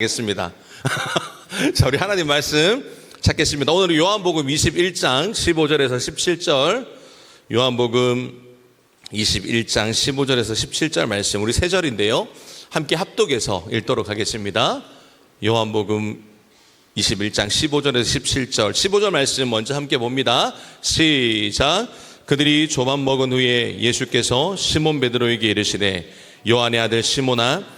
겠습니다. 자, 우리 하나님 말씀 찾겠습니다. 오늘은 요한복음 21장 15절에서 17절, 요한복음 21장 15절에서 17절 말씀, 우리 세 절인데요. 함께 합독해서 읽도록 하겠습니다. 요한복음 21장 15절에서 17절, 15절 말씀 먼저 함께 봅니다. 시작. 그들이 조밥 먹은 후에 예수께서 시몬 베드로에게 이르시되 요한의 아들 시몬아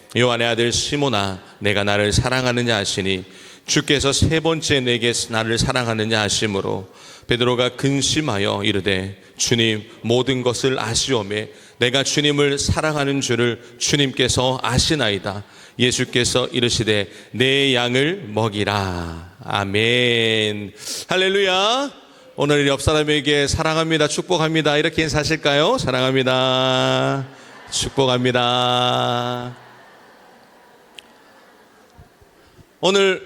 요한의 아들 시모나 내가 나를 사랑하느냐 하시니 주께서 세 번째 내게 나를 사랑하느냐 하심으로 베드로가 근심하여 이르되 주님 모든 것을 아시오매 내가 주님을 사랑하는 줄을 주님께서 아시나이다. 예수께서 이르시되 내 양을 먹이라. 아멘. 할렐루야. 오늘 옆 사람에게 사랑합니다 축복합니다. 이렇게 인사하실까요? 사랑합니다. 축복합니다 오늘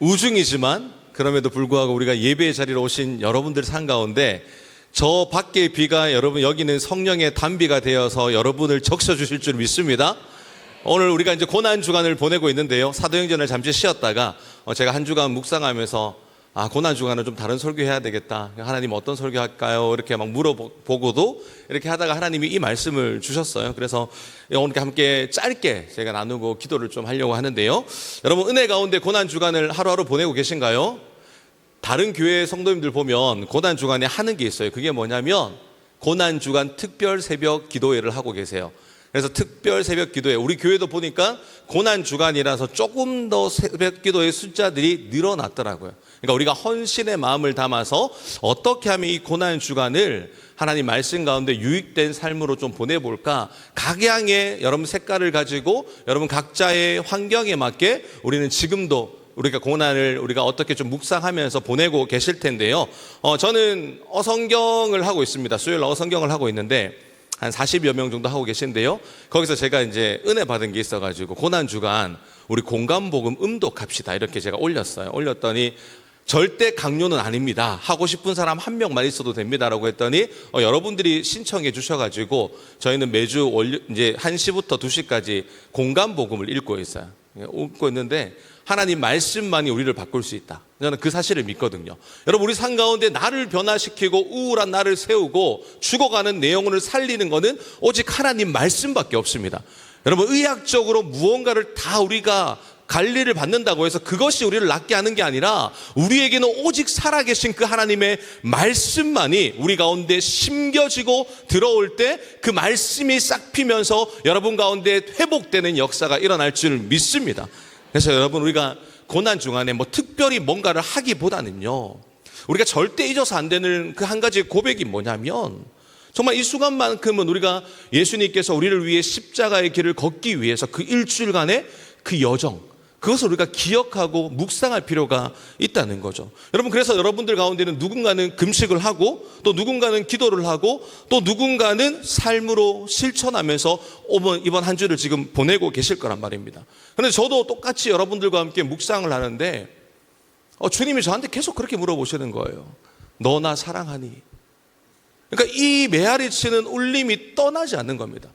우중이지만 그럼에도 불구하고 우리가 예배의 자리로 오신 여러분들 산 가운데 저 밖의 비가 여러분 여기는 성령의 단비가 되어서 여러분을 적셔 주실 줄 믿습니다. 오늘 우리가 이제 고난 주간을 보내고 있는데요. 사도행전을 잠시 쉬었다가 어, 제가 한 주간 묵상하면서 아 고난 주간은 좀 다른 설교 해야 되겠다. 하나님 어떤 설교 할까요? 이렇게 막 물어보고도 이렇게 하다가 하나님이 이 말씀을 주셨어요. 그래서 오늘 함께 짧게 제가 나누고 기도를 좀 하려고 하는데요. 여러분 은혜 가운데 고난 주간을 하루하루 보내고 계신가요? 다른 교회 성도님들 보면 고난 주간에 하는 게 있어요. 그게 뭐냐면 고난 주간 특별 새벽 기도회를 하고 계세요. 그래서 특별 새벽 기도회 우리 교회도 보니까 고난 주간이라서 조금 더 새벽 기도의 숫자들이 늘어났더라고요. 그러니까 우리가 헌신의 마음을 담아서 어떻게 하면 이 고난 주간을 하나님 말씀 가운데 유익된 삶으로 좀 보내볼까? 각양의 여러분 색깔을 가지고 여러분 각자의 환경에 맞게 우리는 지금도 우리가 고난을 우리가 어떻게 좀 묵상하면서 보내고 계실 텐데요. 어, 저는 어성경을 하고 있습니다. 수요일 어성경을 하고 있는데 한 40여 명 정도 하고 계신데요. 거기서 제가 이제 은혜 받은 게 있어가지고 고난 주간 우리 공감복음 음독합시다 이렇게 제가 올렸어요. 올렸더니 절대 강요는 아닙니다. 하고 싶은 사람 한 명만 있어도 됩니다라고 했더니 어, 여러분들이 신청해 주셔가지고 저희는 매주 월 이제 1시부터 2시까지 공간 복음을 읽고 있어요. 예, 읽고 있는데 하나님 말씀만이 우리를 바꿀 수 있다. 저는 그 사실을 믿거든요. 여러분 우리 삶 가운데 나를 변화시키고 우울한 나를 세우고 죽어가는 내용을 살리는 것은 오직 하나님 말씀밖에 없습니다. 여러분 의학적으로 무언가를 다 우리가 관리를 받는다고 해서 그것이 우리를 낫게 하는 게 아니라 우리에게는 오직 살아계신 그 하나님의 말씀만이 우리 가운데 심겨지고 들어올 때 그 말씀이 싹 피면서 여러분 가운데 회복되는 역사가 일어날 줄 믿습니다. 그래서 여러분 우리가 고난 중간에 뭐 특별히 뭔가를 하기보다는요. 우리가 절대 잊어서 안 되는 그 한 가지 고백이 뭐냐면 정말 이 순간만큼은 우리가 예수님께서 우리를 위해 십자가의 길을 걷기 위해서 그 일주일간의 그 여정 그것을 우리가 기억하고 묵상할 필요가 있다는 거죠. 여러분, 그래서 여러분들 가운데는 누군가는 금식을 하고 또 누군가는 기도를 하고 또 누군가는 삶으로 실천하면서 이번 한 주를 지금 보내고 계실 거란 말입니다. 그런데 저도 똑같이 여러분들과 함께 묵상을 하는데 어, 주님이 저한테 계속 그렇게 물어보시는 거예요. 너 나 사랑하니? 그러니까 이 메아리 치는 울림이 떠나지 않는 겁니다.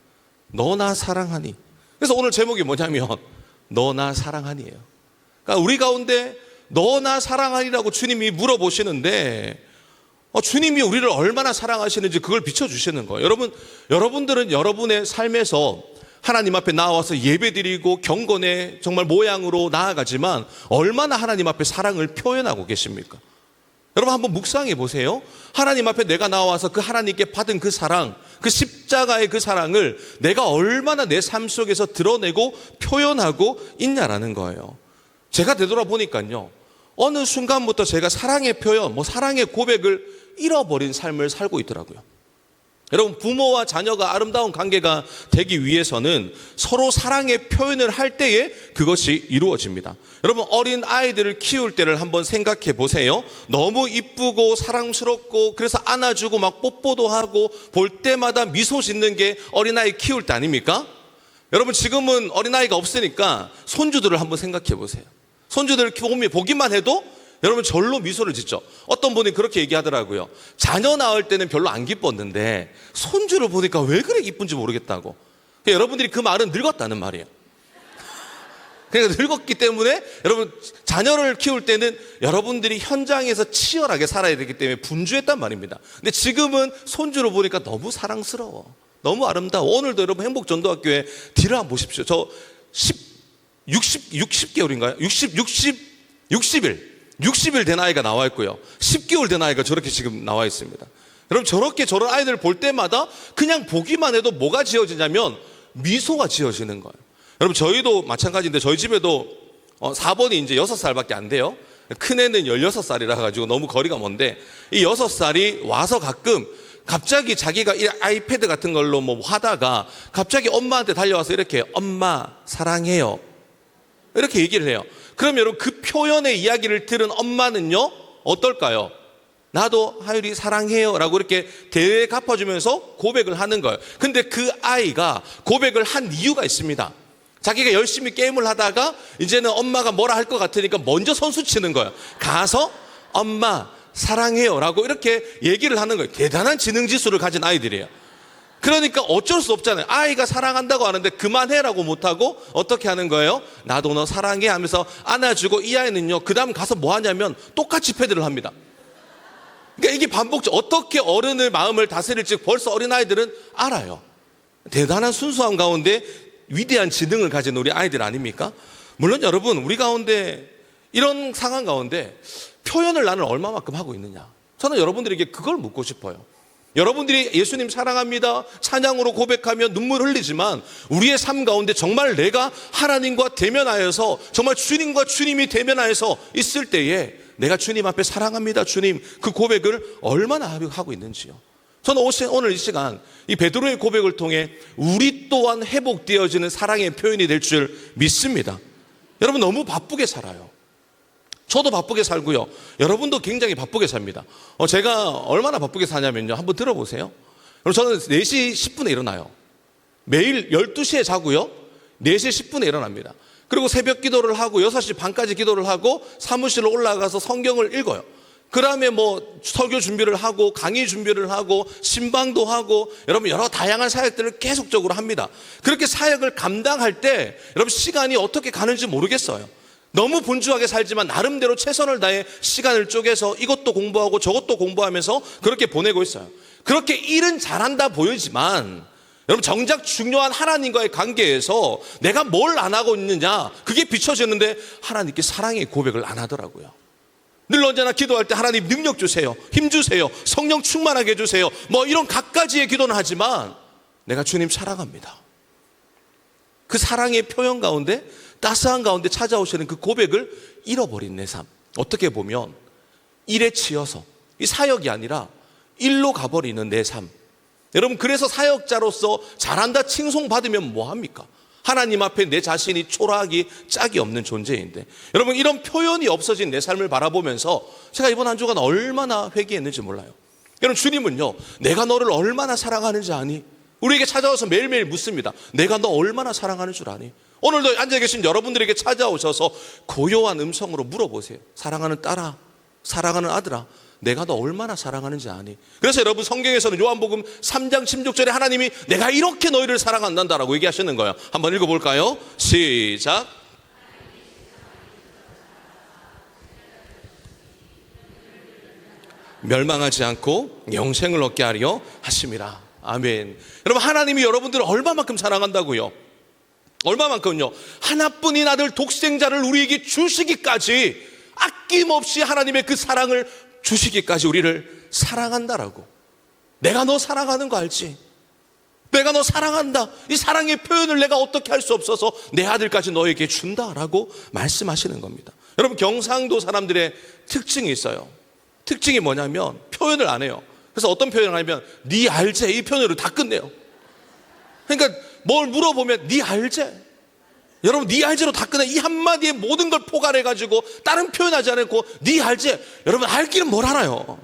너 나 사랑하니? 그래서 오늘 제목이 뭐냐면 너나 사랑하니에요. 그러니까 우리 가운데 너나 사랑하니라고 주님이 물어보시는데 어, 주님이 우리를 얼마나 사랑하시는지 그걸 비춰주시는 거예요. 여러분, 여러분들은 여러분의 삶에서 하나님 앞에 나와서 예배드리고 경건의 정말 모양으로 나아가지만 얼마나 하나님 앞에 사랑을 표현하고 계십니까? 여러분 한번 묵상해 보세요. 하나님 앞에 내가 나와서 그 하나님께 받은 그 사랑, 그 십자가의 그 사랑을 내가 얼마나 내 삶 속에서 드러내고 표현하고 있냐라는 거예요. 제가 되돌아보니까요. 어느 순간부터 제가 사랑의 표현, 뭐 사랑의 고백을 잃어버린 삶을 살고 있더라고요. 여러분 부모와 자녀가 아름다운 관계가 되기 위해서는 서로 사랑의 표현을 할 때에 그것이 이루어집니다. 여러분 어린 아이들을 키울 때를 한번 생각해 보세요. 너무 이쁘고 사랑스럽고 그래서 안아주고 막 뽀뽀도 하고 볼 때마다 미소 짓는 게 어린아이 키울 때 아닙니까? 여러분 지금은 어린아이가 없으니까 손주들을 한번 생각해 보세요. 손주들을 보기만 해도 여러분 절로 미소를 짓죠. 어떤 분이 그렇게 얘기하더라고요. 자녀 낳을 때는 별로 안 기뻤는데 손주를 보니까 왜 그래 이쁜지 모르겠다고. 그러니까 여러분들이 그 말은 늙었다는 말이에요. 그러니까 늙었기 때문에 여러분 자녀를 키울 때는 여러분들이 현장에서 치열하게 살아야 되기 때문에 분주했단 말입니다. 근데 지금은 손주를 보니까 너무 사랑스러워. 너무 아름다워. 오늘도 여러분 행복전도학교에 뒤를 한번 보십시오. 저 10, 60, 60개월인가요? 60, 60, 60일. 60일 된 아이가 나와 있고요. 10개월 된 아이가 저렇게 지금 나와 있습니다. 여러분 저렇게 저런 아이들 볼 때마다 그냥 보기만 해도 뭐가 지어지냐면 미소가 지어지는 거예요. 여러분 저희도 마찬가지인데 저희 집에도 어, 4번이 이제 6살밖에 안 돼요. 큰 애는 16살이라 가지고 너무 거리가 먼데 이 6살이 와서 가끔 갑자기 자기가 이 아이패드 같은 걸로 뭐 하다가 갑자기 엄마한테 달려와서 이렇게 엄마 사랑해요. 이렇게 얘기를 해요. 그럼 여러분 그 표현의 이야기를 들은 엄마는요 어떨까요? 나도 하율이 사랑해요 라고 이렇게 대회 갚아주면서 고백을 하는 거예요. 근데 그 아이가 고백을 한 이유가 있습니다. 자기가 열심히 게임을 하다가 이제는 엄마가 뭐라 할 것 같으니까 먼저 선수 치는 거예요. 가서 엄마 사랑해요 라고 이렇게 얘기를 하는 거예요. 대단한 지능 지수를 가진 아이들이에요. 그러니까 어쩔 수 없잖아요. 아이가 사랑한다고 하는데 그만해라고 못하고 어떻게 하는 거예요? 나도 너 사랑해 하면서 안아주고 이 아이는요, 그 다음 가서 뭐 하냐면 똑같이 패드를 합니다. 그러니까 이게 반복적, 어떻게 어른의 마음을 다스릴지 벌써 어린아이들은 알아요. 대단한 순수함 가운데 위대한 지능을 가진 우리 아이들 아닙니까? 물론 여러분, 우리 가운데 이런 상황 가운데 표현을 나는 얼마만큼 하고 있느냐. 저는 여러분들에게 그걸 묻고 싶어요. 여러분들이 예수님 사랑합니다. 찬양으로 고백하며 눈물 흘리지만 우리의 삶 가운데 정말 내가 하나님과 대면하여서 정말 주님과 주님이 대면하여서 있을 때에 내가 주님 앞에 사랑합니다. 주님 그 고백을 얼마나 하고 있는지요. 저는 오늘 이 시간 이 베드로의 고백을 통해 우리 또한 회복되어지는 사랑의 표현이 될 줄 믿습니다. 여러분 너무 바쁘게 살아요. 저도 바쁘게 살고요. 여러분도 굉장히 바쁘게 삽니다. 어, 제가 얼마나 바쁘게 사냐면요. 한번 들어보세요. 그럼 저는 4시 10분에 일어나요. 매일 12시에 자고요. 4시 10분에 일어납니다. 그리고 새벽 기도를 하고 6시 반까지 기도를 하고 사무실로 올라가서 성경을 읽어요. 그 다음에 뭐 설교 준비를 하고 강의 준비를 하고 신방도 하고 여러분 여러 다양한 사역들을 계속적으로 합니다. 그렇게 사역을 감당할 때 여러분 시간이 어떻게 가는지 모르겠어요. 너무 분주하게 살지만 나름대로 최선을 다해 시간을 쪼개서 이것도 공부하고 저것도 공부하면서 그렇게 보내고 있어요. 그렇게 일은 잘한다 보이지만 여러분 정작 중요한 하나님과의 관계에서 내가 뭘 안 하고 있느냐 그게 비춰지는데 하나님께 사랑의 고백을 안 하더라고요. 늘 언제나 기도할 때 하나님 능력 주세요. 힘 주세요. 성령 충만하게 해주세요. 뭐 이런 갖가지의 기도는 하지만 내가 주님 사랑합니다. 그 사랑의 표현 가운데 따스한 가운데 찾아오시는 그 고백을 잃어버린 내 삶. 어떻게 보면 일에 치여서 이 사역이 아니라 일로 가버리는 내 삶. 여러분 그래서 사역자로서 잘한다 칭송 받으면 뭐 합니까? 하나님 앞에 내 자신이 초라하기 짝이 없는 존재인데 여러분 이런 표현이 없어진 내 삶을 바라보면서 제가 이번 한 주간 얼마나 회개했는지 몰라요. 여러분 주님은요 내가 너를 얼마나 사랑하는지 아니? 우리에게 찾아와서 매일매일 묻습니다. 내가 너 얼마나 사랑하는 줄 아니? 오늘도 앉아 계신 여러분들에게 찾아오셔서 고요한 음성으로 물어보세요. 사랑하는 딸아, 사랑하는 아들아, 내가 너 얼마나 사랑하는지 아니? 그래서 여러분 성경에서는 요한복음 3장 16절에 하나님이 내가 이렇게 너희를 사랑한다라고 얘기하시는 거예요. 한번 읽어볼까요? 시작. 멸망하지 않고 영생을 얻게 하려 하심이라. 아멘. 여러분 하나님이 여러분들을 얼마만큼 사랑한다고요? 얼마만큼요? 하나뿐인 아들 독생자를 우리에게 주시기까지 아낌없이 하나님의 그 사랑을 주시기까지 우리를 사랑한다라고. 내가 너 사랑하는 거 알지? 내가 너 사랑한다. 이 사랑의 표현을 내가 어떻게 할 수 없어서 내 아들까지 너에게 준다라고 말씀하시는 겁니다. 여러분 경상도 사람들의 특징이 있어요. 특징이 뭐냐면 표현을 안 해요. 그래서 어떤 표현을 하면 네 알제 이 표현으로 다 끝내요. 그러니까 뭘 물어보면 네 알제. 여러분 네 알제로 다 끝내. 이 한마디에 모든 걸 포괄해 가지고 다른 표현하지 않고 네 알제. 여러분 알기는 뭘 알아요.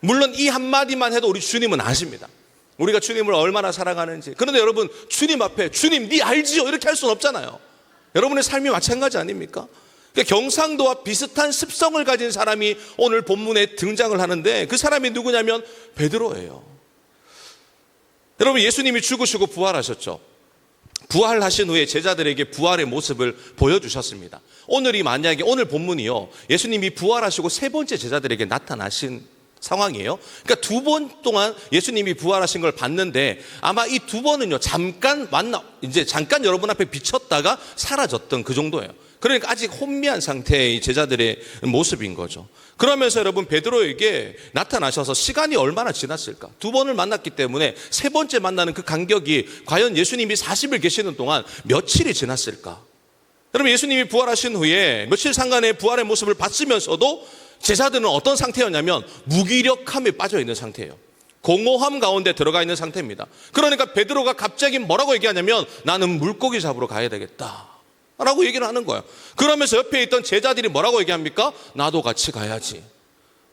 물론 이 한마디만 해도 우리 주님은 아십니다. 우리가 주님을 얼마나 사랑하는지. 그런데 여러분 주님 앞에 주님 네 알지요 이렇게 할 수는 없잖아요. 여러분의 삶이 마찬가지 아닙니까? 그러니까 경상도와 비슷한 습성을 가진 사람이 오늘 본문에 등장을 하는데 그 사람이 누구냐면 베드로예요. 여러분 예수님이 죽으시고 부활하셨죠. 부활하신 후에 제자들에게 부활의 모습을 보여주셨습니다. 오늘이 만약에 오늘 본문이요. 예수님이 부활하시고 세 번째 제자들에게 나타나신 상황이에요. 그러니까 두 번 동안 예수님이 부활하신 걸 봤는데 아마 이 두 번은요. 잠깐 만나 이제 잠깐 여러분 앞에 비쳤다가 사라졌던 그 정도예요. 그러니까 아직 혼미한 상태의 제자들의 모습인 거죠. 그러면서 여러분 베드로에게 나타나셔서 시간이 얼마나 지났을까? 두 번을 만났기 때문에 세 번째 만나는 그 간격이 과연 예수님이 40일 계시는 동안 며칠이 지났을까? 여러분 예수님이 부활하신 후에 며칠 상간의 부활의 모습을 봤으면서도 제자들은 어떤 상태였냐면 무기력함에 빠져 있는 상태예요. 공허함 가운데 들어가 있는 상태입니다. 그러니까 베드로가 갑자기 뭐라고 얘기하냐면 나는 물고기 잡으러 가야 되겠다. 라고 얘기를 하는 거예요. 그러면서 옆에 있던 제자들이 뭐라고 얘기합니까? 나도 같이 가야지.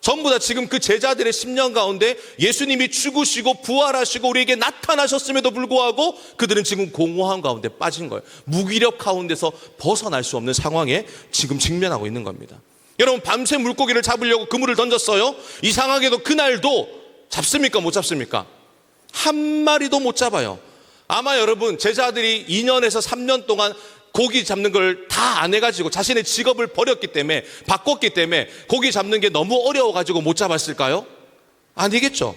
전부 다 지금 그 제자들의 10년 가운데 예수님이 죽으시고 부활하시고 우리에게 나타나셨음에도 불구하고 그들은 지금 공허함 가운데 빠진 거예요. 무기력 가운데서 벗어날 수 없는 상황에 지금 직면하고 있는 겁니다. 여러분 밤새 물고기를 잡으려고 그물을 던졌어요. 이상하게도 그날도 잡습니까? 못 잡습니까? 한 마리도 못 잡아요. 아마 여러분 제자들이 2년에서 3년 동안 고기 잡는 걸 다 안 해가지고 자신의 직업을 버렸기 때문에 바꿨기 때문에 고기 잡는 게 너무 어려워가지고 못 잡았을까요? 아니겠죠.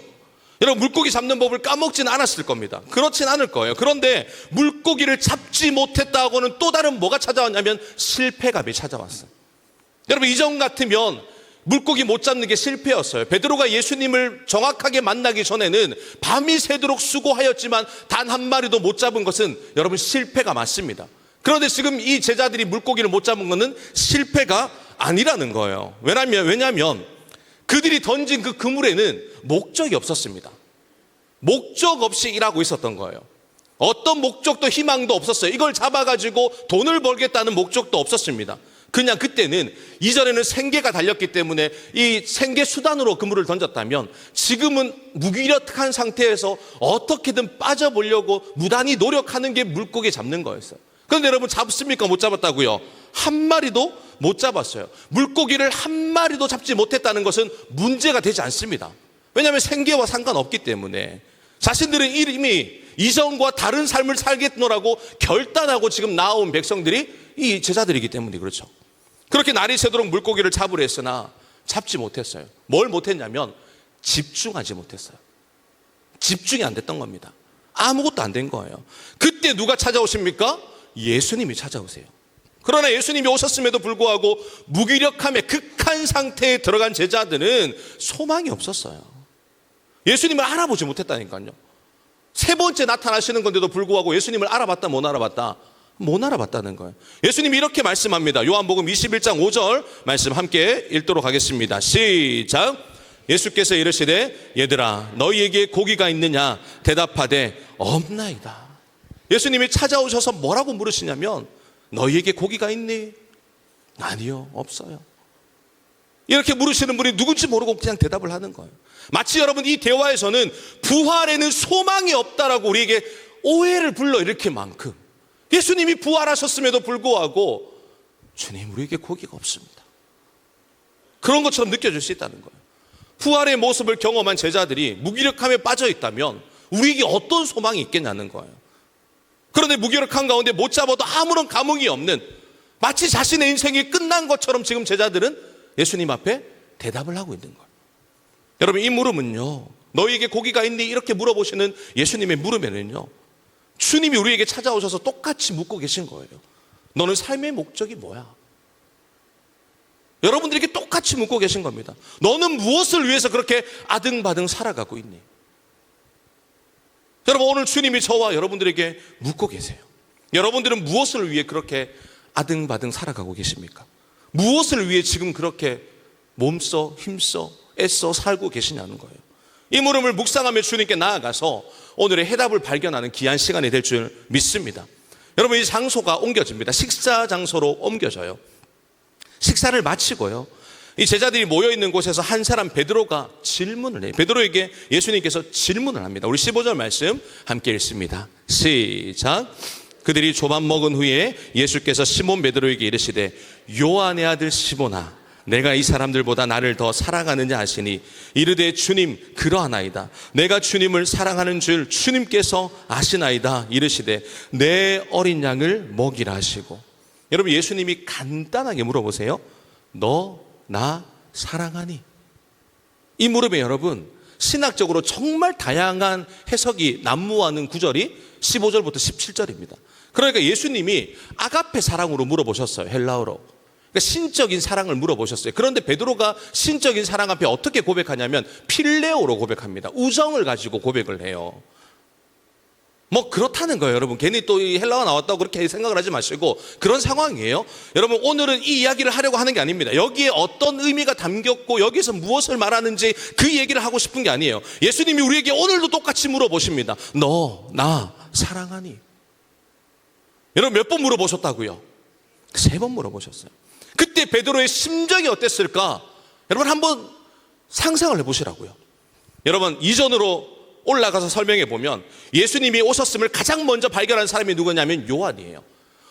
여러분 물고기 잡는 법을 까먹지는 않았을 겁니다. 그렇진 않을 거예요. 그런데 물고기를 잡지 못했다고는 또 다른 뭐가 찾아왔냐면 실패감이 찾아왔어요. 여러분 이전 같으면 물고기 못 잡는 게 실패였어요. 베드로가 예수님을 정확하게 만나기 전에는 밤이 새도록 수고하였지만 단 한 마리도 못 잡은 것은 여러분 실패가 맞습니다. 그런데 지금 이 제자들이 물고기를 못 잡은 것은 실패가 아니라는 거예요. 왜냐면 왜냐면 그들이 던진 그 그물에는 목적이 없었습니다. 목적 없이 일하고 있었던 거예요. 어떤 목적도 희망도 없었어요. 이걸 잡아가지고 돈을 벌겠다는 목적도 없었습니다. 그냥 그때는 이전에는 생계가 달렸기 때문에 이 생계 수단으로 그물을 던졌다면 지금은 무기력한 상태에서 어떻게든 빠져보려고 무단히 노력하는 게 물고기 잡는 거였어요. 그런데 여러분 잡습니까? 못 잡았다고요? 한 마리도 못 잡았어요. 물고기를 한 마리도 잡지 못했다는 것은 문제가 되지 않습니다. 왜냐하면 생계와 상관없기 때문에 자신들은 이미 이전과 다른 삶을 살겠노라고 결단하고 지금 나온 백성들이 이 제자들이기 때문에 그렇죠. 그렇게 날이 새도록 물고기를 잡으려 했으나 잡지 못했어요. 뭘 못했냐면 집중하지 못했어요. 집중이 안 됐던 겁니다. 아무것도 안 된 거예요. 그때 누가 찾아오십니까? 예수님이 찾아오세요. 그러나 예수님이 오셨음에도 불구하고 무기력함의 극한 상태에 들어간 제자들은 소망이 없었어요. 예수님을 알아보지 못했다니까요. 세 번째 나타나시는 건데도 불구하고 예수님을 알아봤다 못 알아봤다 못 알아봤다는 거예요. 예수님이 이렇게 말씀합니다. 요한복음 21장 5절 말씀 함께 읽도록 하겠습니다. 시작. 예수께서 이르시되 얘들아 너희에게 고기가 있느냐 대답하되 없나이다. 예수님이 찾아오셔서 뭐라고 물으시냐면 너희에게 고기가 있니? 아니요 없어요. 이렇게 물으시는 분이 누군지 모르고 그냥 대답을 하는 거예요. 마치 여러분 이 대화에서는 부활에는 소망이 없다라고 우리에게 오해를 불러일으킬 만큼 예수님이 부활하셨음에도 불구하고 주님 우리에게 고기가 없습니다. 그런 것처럼 느껴질 수 있다는 거예요. 부활의 모습을 경험한 제자들이 무기력함에 빠져 있다면 우리에게 어떤 소망이 있겠냐는 거예요. 그런데 무기력한 가운데 못 잡아도 아무런 감흥이 없는 마치 자신의 인생이 끝난 것처럼 지금 제자들은 예수님 앞에 대답을 하고 있는 거예요. 여러분 이 물음은요. 너희에게 고기가 있니? 이렇게 물어보시는 예수님의 물음에는요. 주님이 우리에게 찾아오셔서 똑같이 묻고 계신 거예요. 너는 삶의 목적이 뭐야? 여러분들에게 똑같이 묻고 계신 겁니다. 너는 무엇을 위해서 그렇게 아등바등 살아가고 있니? 여러분, 오늘 주님이 저와 여러분들에게 묻고 계세요. 여러분들은 무엇을 위해 그렇게 아등바등 살아가고 계십니까? 무엇을 위해 지금 그렇게 몸써 힘써 애써 살고 계시냐는 거예요. 이 물음을 묵상하며 주님께 나아가서 오늘의 해답을 발견하는 귀한 시간이 될 줄 믿습니다. 여러분 이 장소가 옮겨집니다. 식사 장소로 옮겨져요. 식사를 마치고요. 이 제자들이 모여 있는 곳에서 한 사람 베드로가 질문을 해요. 베드로에게 예수님께서 질문을 합니다. 우리 15절 말씀 함께 읽습니다. 시작. 그들이 조밥 먹은 후에 예수께서 시몬 베드로에게 이르시되 요한의 아들 시몬아 내가 이 사람들보다 나를 더 사랑하느냐 하시니 이르되 주님 그러하나이다 내가 주님을 사랑하는 줄 주님께서 아시나이다 이르시되 내 어린 양을 먹이라 하시고 여러분 예수님이 간단하게 물어보세요 너 나 사랑하니 이 물음에 여러분 신학적으로 정말 다양한 해석이 난무하는 구절이 15절부터 17절입니다. 그러니까 예수님이 아가페 사랑으로 물어보셨어요. 헬라어로. 그러니까 신적인 사랑을 물어보셨어요. 그런데 베드로가 신적인 사랑 앞에 어떻게 고백하냐면 필레오로 고백합니다. 우정을 가지고 고백을 해요. 뭐 그렇다는 거예요, 여러분. 괜히 또 이 헬라가 나왔다고 그렇게 생각을 하지 마시고 그런 상황이에요. 여러분 오늘은 이 이야기를 하려고 하는 게 아닙니다. 여기에 어떤 의미가 담겼고 여기서 무엇을 말하는지 그 얘기를 하고 싶은 게 아니에요. 예수님이 우리에게 오늘도 똑같이 물어보십니다. 너 나 사랑하니? 여러분 몇 번 물어보셨다고요? 세 번 물어보셨어요. 그때 베드로의 심정이 어땠을까? 여러분 한번 상상을 해보시라고요. 여러분 이전으로 올라가서 설명해 보면 예수님이 오셨음을 가장 먼저 발견한 사람이 누구냐면 요한이에요.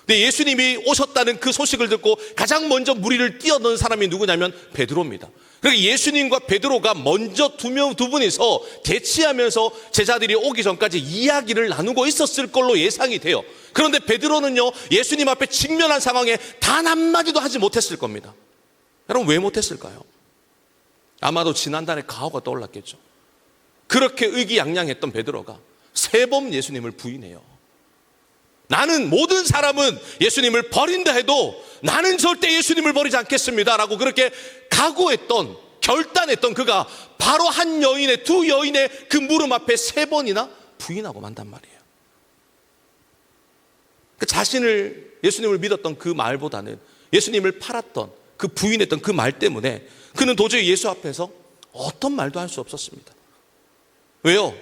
근데 예수님이 오셨다는 그 소식을 듣고 가장 먼저 무리를 뛰어넣은 사람이 누구냐면 베드로입니다. 그러니까 예수님과 베드로가 먼저 두 명, 두 분이서 대치하면서 제자들이 오기 전까지 이야기를 나누고 있었을 걸로 예상이 돼요. 그런데 베드로는요, 예수님 앞에 직면한 상황에 단 한마디도 하지 못했을 겁니다. 여러분, 왜 못했을까요? 아마도 지난달에 가오가 떠올랐겠죠. 그렇게 의기양양했던 베드로가 세 번 예수님을 부인해요. 나는 모든 사람은 예수님을 버린다 해도 나는 절대 예수님을 버리지 않겠습니다 라고 그렇게 각오했던 결단했던 그가 바로 한 여인의 두 여인의 그 물음 앞에 세 번이나 부인하고 만단 말이에요. 그 자신을 예수님을 믿었던 그 말보다는 예수님을 팔았던 그 부인했던 그 말 때문에 그는 도저히 예수 앞에서 어떤 말도 할 수 없었습니다. 왜요?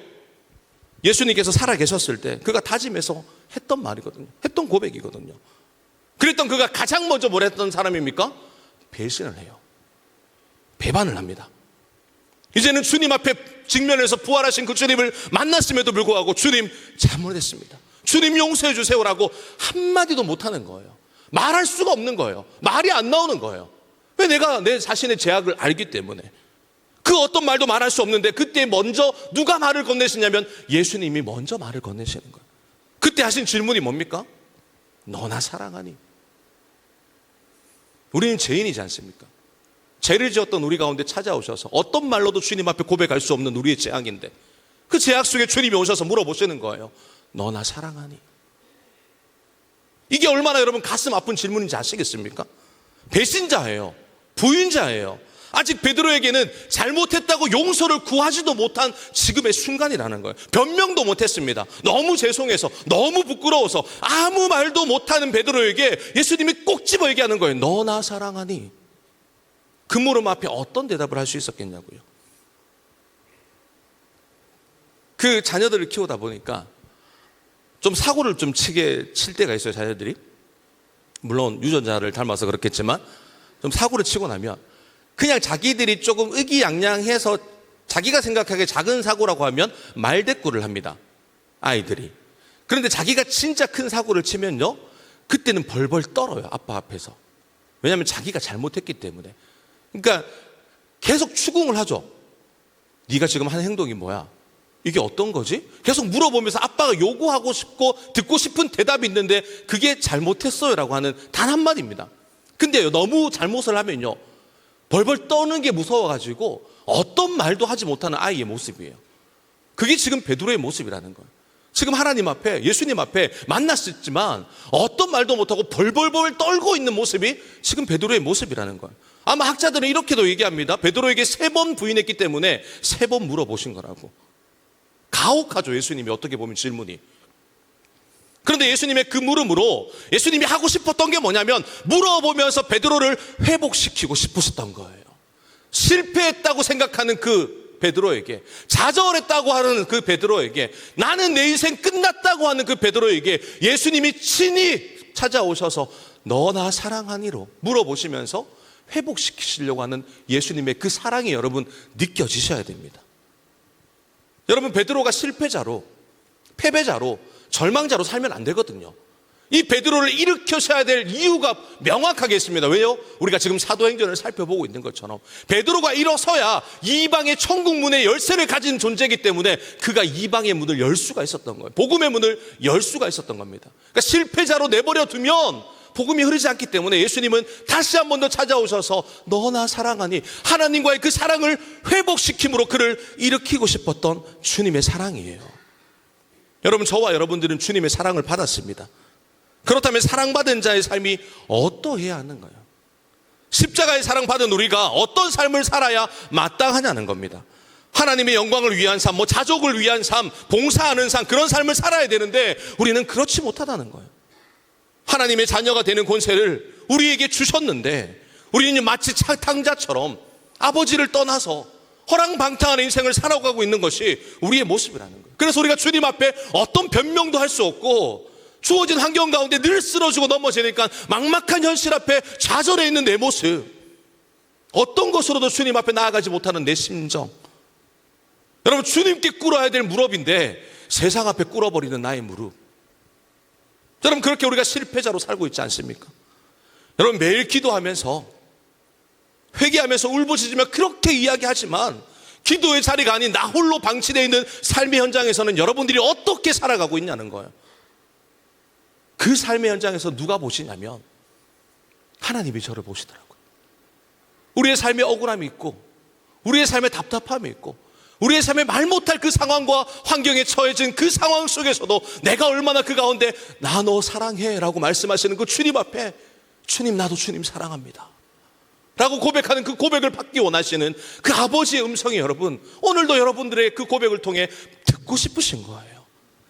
예수님께서 살아 계셨을 때 그가 다짐해서 했던 말이거든요. 했던 고백이거든요. 그랬던 그가 가장 먼저 뭘 했던 사람입니까? 배신을 해요. 배반을 합니다. 이제는 주님 앞에 직면해서 부활하신 그 주님을 만났음에도 불구하고 주님 잘못했습니다. 주님 용서해 주세요라고 한마디도 못하는 거예요. 말할 수가 없는 거예요. 말이 안 나오는 거예요. 왜 내가 내 자신의 제약을 알기 때문에. 그 어떤 말도 말할 수 없는데 그때 먼저 누가 말을 건네시냐면 예수님이 먼저 말을 건네시는 거예요. 그때 하신 질문이 뭡니까? 너나 사랑하니? 우리는 죄인이지 않습니까? 죄를 지었던 우리 가운데 찾아오셔서 어떤 말로도 주님 앞에 고백할 수 없는 우리의 죄악인데 그 죄악 속에 주님이 오셔서 물어보시는 거예요. 너나 사랑하니? 이게 얼마나 여러분 가슴 아픈 질문인지 아시겠습니까? 배신자예요. 부인자예요. 아직 베드로에게는 잘못했다고 용서를 구하지도 못한 지금의 순간이라는 거예요. 변명도 못했습니다. 너무 죄송해서, 너무 부끄러워서 아무 말도 못하는 베드로에게 예수님이 꼭 집어 얘기하는 거예요. 너 나 사랑하니? 그 물음 앞에 어떤 대답을 할 수 있었겠냐고요. 그 자녀들을 키우다 보니까 좀 사고를 좀 치게 칠 때가 있어요, 자녀들이. 물론 유전자를 닮아서 그렇겠지만 좀 사고를 치고 나면 그냥 자기들이 조금 의기양양해서 자기가 생각하기에 작은 사고라고 하면 말대꾸를 합니다. 아이들이. 그런데 자기가 진짜 큰 사고를 치면요. 그때는 벌벌 떨어요. 아빠 앞에서. 왜냐하면 자기가 잘못했기 때문에. 그러니까 계속 추궁을 하죠. 네가 지금 한 행동이 뭐야? 이게 어떤 거지? 계속 물어보면서 아빠가 요구하고 싶고 듣고 싶은 대답이 있는데 그게 잘못했어요라고 하는 단 한마디입니다. 근데요, 너무 잘못을 하면요. 벌벌 떠는 게 무서워가지고 어떤 말도 하지 못하는 아이의 모습이에요. 그게 지금 베드로의 모습이라는 거예요. 지금 하나님 앞에, 예수님 앞에 만났었지만 어떤 말도 못하고 벌벌벌 떨고 있는 모습이 지금 베드로의 모습이라는 거예요. 아마 학자들은 이렇게도 얘기합니다. 베드로에게 세 번 부인했기 때문에 세 번 물어보신 거라고. 가혹하죠, 예수님이 어떻게 보면 질문이. 그런데 예수님의 그 물음으로 예수님이 하고 싶었던 게 뭐냐면 물어보면서 베드로를 회복시키고 싶으셨던 거예요. 실패했다고 생각하는 그 베드로에게 좌절했다고 하는 그 베드로에게 나는 내 인생 끝났다고 하는 그 베드로에게 예수님이 친히 찾아오셔서 너 나 사랑하니로 물어보시면서 회복시키시려고 하는 예수님의 그 사랑이 여러분 느껴지셔야 됩니다. 여러분 베드로가 실패자로 패배자로 절망자로 살면 안 되거든요. 이 베드로를 일으켜셔야 될 이유가 명확하게 있습니다. 왜요? 우리가 지금 사도행전을 살펴보고 있는 것처럼 베드로가 일어서야 이방의 천국 문의 열쇠를 가진 존재이기 때문에 그가 이방의 문을 열 수가 있었던 거예요. 복음의 문을 열 수가 있었던 겁니다. 그러니까 실패자로 내버려 두면 복음이 흐르지 않기 때문에 예수님은 다시 한 번 더 찾아오셔서 너나 사랑하니 하나님과의 그 사랑을 회복시킴으로 그를 일으키고 싶었던 주님의 사랑이에요. 여러분 저와 여러분들은 주님의 사랑을 받았습니다. 그렇다면 사랑받은 자의 삶이 어떠해야 하는가요? 십자가의 사랑받은 우리가 어떤 삶을 살아야 마땅하냐는 겁니다. 하나님의 영광을 위한 삶, 뭐 자족을 위한 삶, 봉사하는 삶, 그런 삶을 살아야 되는데 우리는 그렇지 못하다는 거예요. 하나님의 자녀가 되는 권세를 우리에게 주셨는데 우리는 마치 탕자처럼 아버지를 떠나서 허랑방탕한 인생을 살아가고 있는 것이 우리의 모습이라는 거예요. 그래서 우리가 주님 앞에 어떤 변명도 할 수 없고 주어진 환경 가운데 늘 쓰러지고 넘어지니까 막막한 현실 앞에 좌절해 있는 내 모습. 어떤 것으로도 주님 앞에 나아가지 못하는 내 심정. 여러분, 주님께 꿇어야 될 무릎인데 세상 앞에 꿇어버리는 나의 무릎. 여러분, 그렇게 우리가 실패자로 살고 있지 않습니까? 여러분, 매일 기도하면서 회개하면서 울부짖으며 그렇게 이야기하지만 기도의 자리가 아닌 나 홀로 방치되어 있는 삶의 현장에서는 여러분들이 어떻게 살아가고 있냐는 거예요. 그 삶의 현장에서 누가 보시냐면 하나님이 저를 보시더라고요. 우리의 삶에 억울함이 있고 우리의 삶에 답답함이 있고 우리의 삶에 말 못할 그 상황과 환경에 처해진 그 상황 속에서도 내가 얼마나 그 가운데 나 너 사랑해 라고 말씀하시는 그 주님 앞에 주님 나도 주님 사랑합니다. 라고 고백하는 그 고백을 받기 원하시는 그 아버지의 음성이 여러분 오늘도 여러분들의 그 고백을 통해 듣고 싶으신 거예요.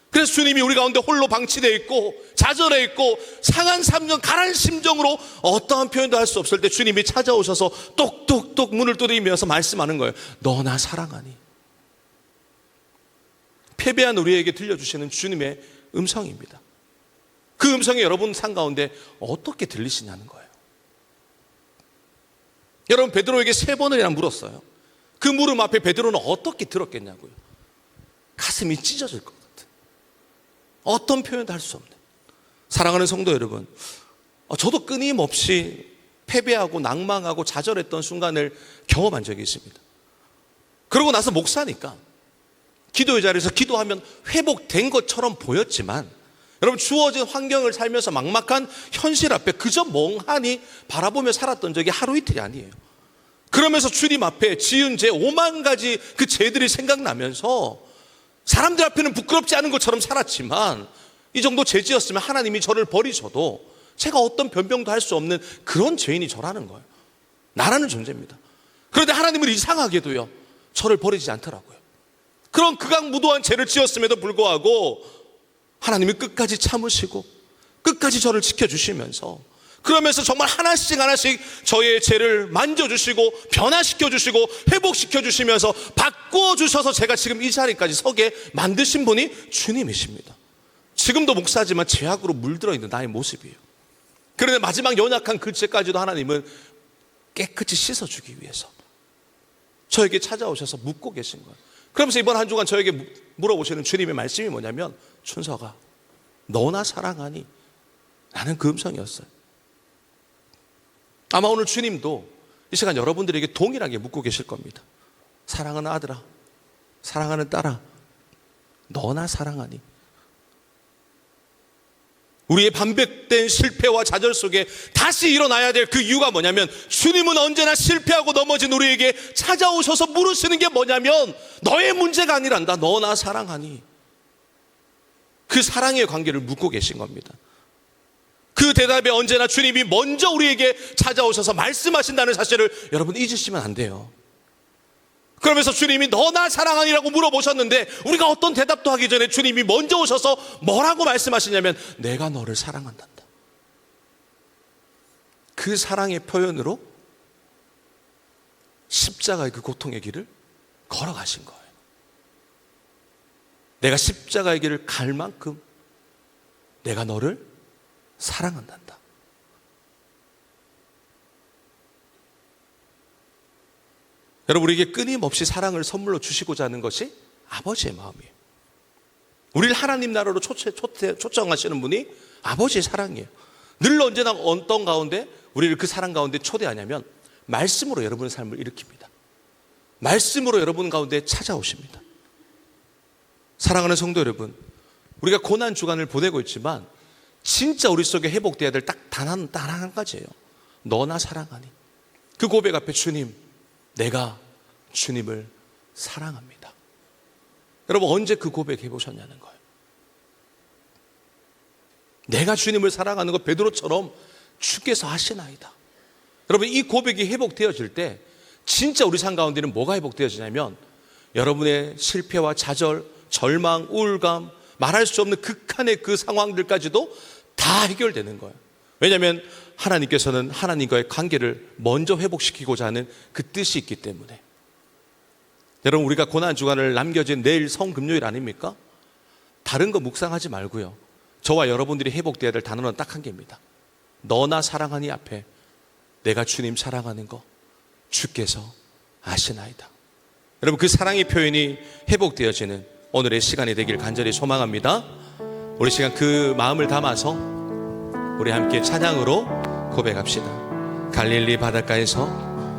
그래서 주님이 우리 가운데 홀로 방치되어 있고 좌절해 있고 상한 삼정 가란 심정으로 어떠한 표현도 할 수 없을 때 주님이 찾아오셔서 똑똑똑 문을 두드리면서 말씀하는 거예요. 너 나 사랑하니. 패배한 우리에게 들려주시는 주님의 음성입니다. 그 음성이 여러분 상 가운데 어떻게 들리시냐는 거예요. 여러분 베드로에게 세 번을이나 물었어요. 그 물음 앞에 베드로는 어떻게 들었겠냐고요. 가슴이 찢어질 것 같은. 어떤 표현도 할 수 없는. 사랑하는 성도 여러분, 어, 저도 끊임없이 패배하고 낭망하고 좌절했던 순간을 경험한 적이 있습니다. 그러고 나서 목사니까 기도의 자리에서 기도하면 회복된 것처럼 보였지만 여러분 주어진 환경을 살면서 막막한 현실 앞에 그저 멍하니 바라보며 살았던 적이 하루 이틀이 아니에요. 그러면서 주님 앞에 지은 죄 5만 가지 그 죄들이 생각나면서 사람들 앞에는 부끄럽지 않은 것처럼 살았지만 이 정도 죄 지었으면 하나님이 저를 버리셔도 제가 어떤 변명도 할 수 없는 그런 죄인이 저라는 거예요. 나라는 존재입니다. 그런데 하나님은 이상하게도요, 저를 버리지 않더라고요. 그런 극악무도한 죄를 지었음에도 불구하고 하나님이 끝까지 참으시고 끝까지 저를 지켜주시면서 그러면서 정말 하나씩 하나씩 저의 죄를 만져주시고 변화시켜주시고 회복시켜주시면서 바꿔주셔서 제가 지금 이 자리까지 서게 만드신 분이 주님이십니다. 지금도 목사지만 죄악으로 물들어 있는 나의 모습이에요. 그런데 마지막 연약한 그 죄까지도 하나님은 깨끗이 씻어주기 위해서 저에게 찾아오셔서 묻고 계신 거예요. 그러면서 이번 한 주간 저에게 물어보시는 주님의 말씀이 뭐냐면 춘서가 너나 사랑하니 나는 그 음성이었어요. 아마 오늘 주님도 이 시간 여러분들에게 동일하게 묻고 계실 겁니다. 사랑하는 아들아, 사랑하는 딸아, 너나 사랑하니. 우리의 반백된 실패와 좌절 속에 다시 일어나야 될 그 이유가 뭐냐면 주님은 언제나 실패하고 넘어진 우리에게 찾아오셔서 물으시는 게 뭐냐면 너의 문제가 아니란다. 너나 사랑하니. 그 사랑의 관계를 묻고 계신 겁니다. 그 대답에 언제나 주님이 먼저 우리에게 찾아오셔서 말씀하신다는 사실을 여러분 잊으시면 안 돼요. 그러면서 주님이 너 나 사랑하니라고 물어보셨는데 우리가 어떤 대답도 하기 전에 주님이 먼저 오셔서 뭐라고 말씀하시냐면 내가 너를 사랑한단다. 그 사랑의 표현으로 십자가의 그 고통의 길을 걸어가신 거예요. 내가 십자가의 길을 갈 만큼 내가 너를 사랑한단다. 여러분, 우리에게 끊임없이 사랑을 선물로 주시고자 하는 것이 아버지의 마음이에요. 우리를 하나님 나라로 초체, 초청하시는 분이 아버지의 사랑이에요. 늘 언제나 어떤 가운데 우리를 그 사랑 가운데 초대하냐면 말씀으로 여러분의 삶을 일으킵니다. 말씀으로 여러분 가운데 찾아오십니다. 사랑하는 성도 여러분, 우리가 고난 주간을 보내고 있지만 진짜 우리 속에 회복돼야 될 딱 단 한, 단한 가지예요. 너나 사랑하니. 그 고백 앞에 주님, 내가 주님을 사랑합니다. 여러분, 언제 그 고백 해보셨냐는 거예요. 내가 주님을 사랑하는 것 베드로처럼 주께서 하시나이다. 여러분, 이 고백이 회복되어질 때 진짜 우리 삶 가운데는 뭐가 회복되어지냐면 여러분의 실패와 좌절, 절망, 우울감, 말할 수 없는 극한의 그 상황들까지도 다 해결되는 거예요. 왜냐하면 하나님께서는 하나님과의 관계를 먼저 회복시키고자 하는 그 뜻이 있기 때문에. 여러분, 우리가 고난 주간을 남겨진 내일 성금요일 아닙니까? 다른 거 묵상하지 말고요. 저와 여러분들이 회복돼야 될 단어는 딱 한 개입니다. 너나 사랑하니 앞에 내가 주님 사랑하는 거 주께서 아시나이다. 여러분 그 사랑의 표현이 회복되어지는 오늘의 시간이 되길 간절히 소망합니다. 우리 시간 그 마음을 담아서 우리 함께 찬양으로 고백합시다. 갈릴리 바닷가에서